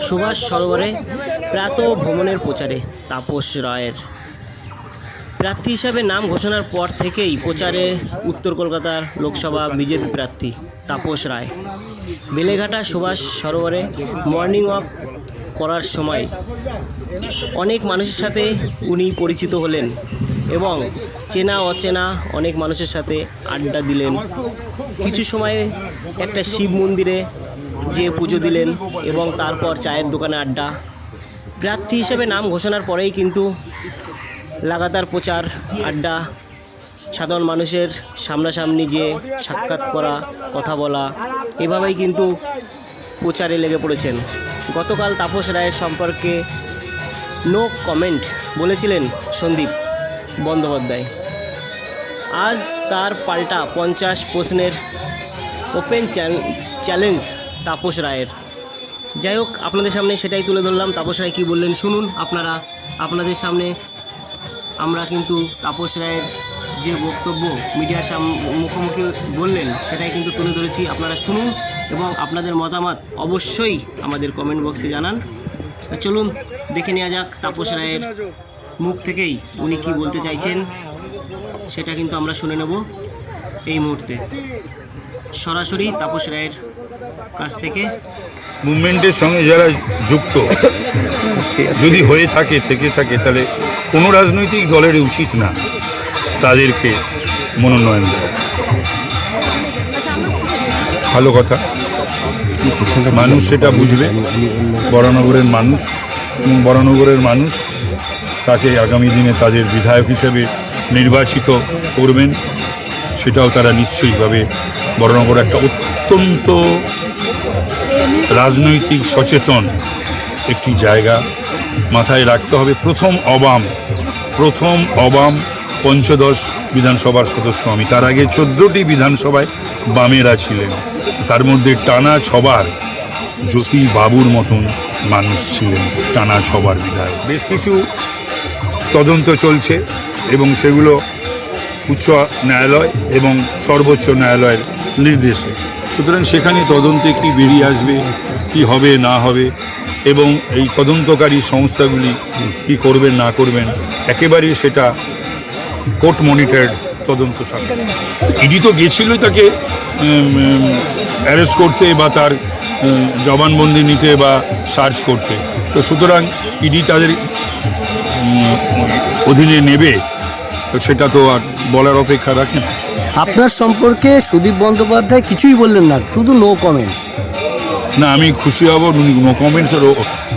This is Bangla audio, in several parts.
সুভাষ সরোবরে প্রাত ভ্রমণের প্রচারে তাপস রায়ের। প্রার্থী হিসাবে নাম ঘোষণার পর থেকেই প্রচারে উত্তর কলকাতার লোকসভা বিজেপি প্রার্থী তাপস রায়। বেলেঘাটা সুভাষ সরোবরে মর্নিং ওয়াক করার সময় অনেক মানুষের সাথে উনি পরিচিত হলেন এবং চেনা অচেনা অনেক মানুষের সাথে আড্ডা দিলেন। কিছু সময় একটা শিব মন্দিরে যে পুজো দিলেন এবং তারপর চায়ের দোকানে আড্ডা। প্রার্থী হিসেবে নাম ঘোষণার পরেই কিন্তু লাগাতার প্রচার, আড্ডা, সাধারণ মানুষের সামনাসামনি যে সাক্ষাৎ করা, কথা বলা, এভাবেই কিন্তু প্রচারে লেগে পড়েছেন। গতকাল তাপস রায়ের সম্পর্কে নো কমেন্ট বলেছিলেন সন্দীপ বন্দ্যোপাধ্যায়। আজ তার পাল্টা পঞ্চাশ প্রশ্নের ওপেন চ্যালেঞ্জ তাপস রায়ের। যাই হোক, আপনাদের সামনে সেটাই তুলে ধরলাম। তাপস রায় কী বললেন শুনুন আপনারা। আপনাদের সামনে আমরা কিন্তু তাপস রায়ের যে বক্তব্য মিডিয়ার সাম, মুখোমুখি বললেন, সেটাই কিন্তু তুলে ধরেছি। আপনারা শুনুন এবং আপনাদের মতামত অবশ্যই আমাদের কমেন্ট বক্সে জানান। চলুন, দেখে নেওয়া যাক তাপস রায়ের মুখ থেকেই উনি কি বলতে চাইছেন। সেটা কিন্তু আমরা শুনে নেব এই মুহূর্তে। সরাসরি তাপস রায়ের কাছ থেকে? মুভমেন্টের সঙ্গে যারা যুক্ত, যদি হয়ে থাকে, থেকে থাকে, তাহলে কোনো রাজনৈতিক দলের উচিত না তাদেরকে মনোনয়ন দেওয়া। ভালো কথা। মানুষ সেটা বুঝবে। বরানগরের মানুষ বরানগরের মানুষ তাকে আগামী দিনে তাদের বিধায়ক হিসেবে নির্বাচিত করবেন, সেটাও তারা নিশ্চয়ইভাবে বরানগর একটা অত্যন্ত রাজনৈতিক সচেতন একটি জায়গা মাথায় রাখতে হবে। প্রথম অবাম প্রথম অবাম পঞ্চদশ বিধানসভার সদস্য আমি। তার আগে চোদ্দটি বিধানসভায় বামেরা ছিলেন। তার মধ্যে টানা ছবার জ্যোতি বাবুর মতন মানুষ ছিলেন টানা সবার বিধায়ক। বেশ কিছু তদন্ত চলছে এবং সেগুলো উচ্চ ন্যায়ালয় এবং সর্বোচ্চ ন্যায়ালয়ের নির্দেশে। সুতরাং সেখানে তদন্তে কি বেরিয়ে আসবে, কি হবে, না হবে এবং এই তদন্তকারী সংস্থাগুলি কি করবেন, না করবেন একেবারেই সেটা কোর্ট মনিটর্ড তদন্ত ইডি তো গেছিলই তাকে অ্যারেস্ট করতে বা তার জবানবন্দি নিতে বা সার্চ করতে। তো সুতরাং ইডি তাদের অধীনে নেবে তো সেটা তো আর বলার অপেক্ষা রাখে না। আপনার সম্পর্কে সুদীপ বন্দ্যোপাধ্যায় কিছুই বললেন না শুধু নো কমেন্টস না আমি খুশি হব নো কমেন্টস আর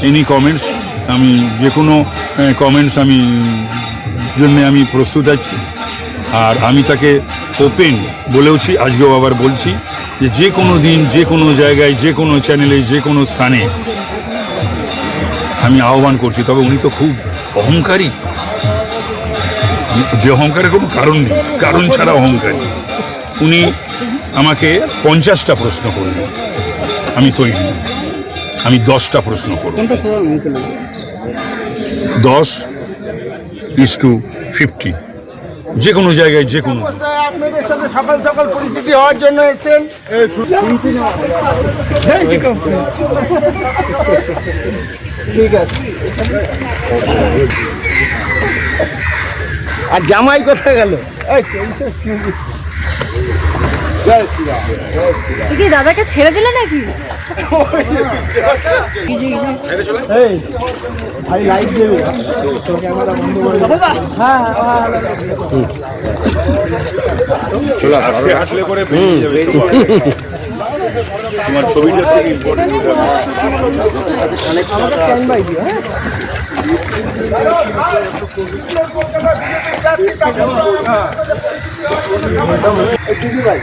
এনি কমেন্টস আমি যে কোনো কমেন্টস আমি জন্য আমি প্রস্তুত আছি। আর আমি তাকে ওপেন বলেওছি আজকেও আবার বলছি। যে যে কোনো দিন যে কোনো জায়গায় যে কোনো চ্যানেলে যে কোনো স্থানে আমি আহ্বান করছি। তবে উনি তো খুব অহংকারী। যে অহংকারের কোনো কারণ নেই। কারণ ছাড়া অহংকারী। উনি আমাকে পঞ্চাশটা প্রশ্ন করলেন। আমি তৈরি আমি দশটা প্রশ্ন করব দশ ইস টু ফিফটি যে কোনো জায়গায় যে কোনো আপনাদের সকাল সকাল পরিচিতি হওয়ার জন্য এসেছেন ঠিক আছে আর জামাই কোথায় গেল? এই, কি দাদাকে ছেড়ে দিলে নাকি? হ্যাঁ হাসলে করে তোমার ছবিটা খুব ইম্পর্টেন্ট আমাকে হ্যাঁ? ভাই